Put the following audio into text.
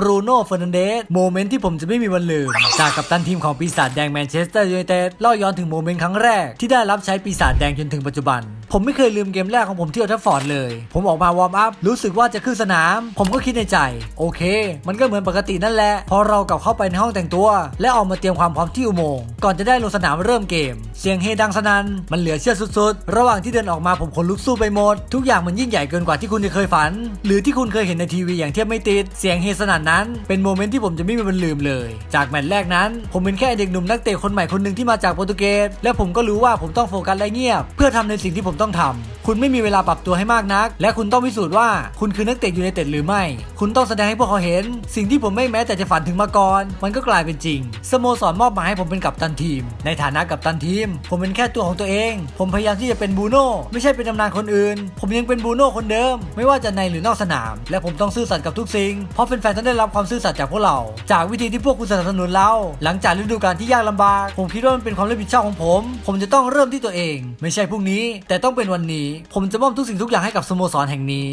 บรูโน่เฟอร์นันเดสโมเมนต์ที่ผมจะไม่มีวันลืม จากกัปตันทีมของปีศาจแดงแมนเชสเตอร์ยูไนเต็ดเล่าย้อนถึงโมเมนต์ครั้งแรกที่ได้รับใช้ปีศาจแดงจนถึงปัจจุบัน ผมไม่เคยลืมเกมแรกของผมที่โอทัฟฟอร์ดเลย ผมออกมาวอร์มอัพรู้สึกว่าจะขึ้นสนาม ผมก็คิดในใจ โอเค มันก็เหมือนปกตินั่นแหละ พอเรากลับเข้าไปในห้องแต่งตัว และออกมาเตรียมความพร้อมที่อุโมงค์ก่อนจะได้ลงสนามเริ่มเกม เสียงเฮดังสนั่นมันเหลือเชื่อสุดๆ ระหว่างที่เดินออกมาผมขนลุกสู้ไปหมด ทุกอย่างมันยิ่งใหญ่เกินกว่าที่คุณจะเคยฝัน หรือที่คุณเคยเห็นในทีวีอย่างเทียบไม่ติด เสียงเฮสนั่นนั้น เป็นโมเมนต์ที่ผมจะไม่มีวันลืมเลย จากแมตช์แรกนั้น ผมเป็นแค่เด็กหนุ่มนักเตะคนใหม่คนหนึ่งที่มาจากโปรตุเกสและผมก็รู้ว่าผมต้องโฟกัสและเงียบ เพื่อทำในสิ่งที่ผมต้องทำคุณไม่มีเวลาปรับตัวให้มากนัก และคุณต้องพิสูจน์ว่าคุณคือนักเตะยูไนเต็ดหรือไม่ คุณต้องแสดงให้พวกเขาเห็น สิ่งที่ผมไม่แม้แต่จะฝันถึงมาก่อน มันก็กลายเป็นจริงสโมสรมอบหมายให้ผมเป็นกัปตันทีม ในฐานะกัปตันทีม ผมเป็นแค่ตัวของตัวเอง ผมพยายามที่จะเป็นบูโน่ไม่ใช่เป็นตำนานคนอื่น ผมยังเป็นบูโน่คนเดิม ไม่ว่าจะในหรือนอกสนาม และผมต้องซื่อสัตย์กับทุกสิ่งเพราะแฟนๆต้องได้รับความซื่อสัตย์จากพวกเรา จากวิธีที่พวกคุณสนับสนุนเราหลังจากฤดูกาลที่ยากลำบาก ผมคิดว่ามันเป็นความรับผิดชอบของผม ผมจะต้องเริ่มที่ตัวเอง ไม่ใช่พรุ่งนี้ แต่ต้องเป็นวันนี้ ผมจะมอบทุกสิ่งทุกอย่างให้กับสโมสรแห่งนี้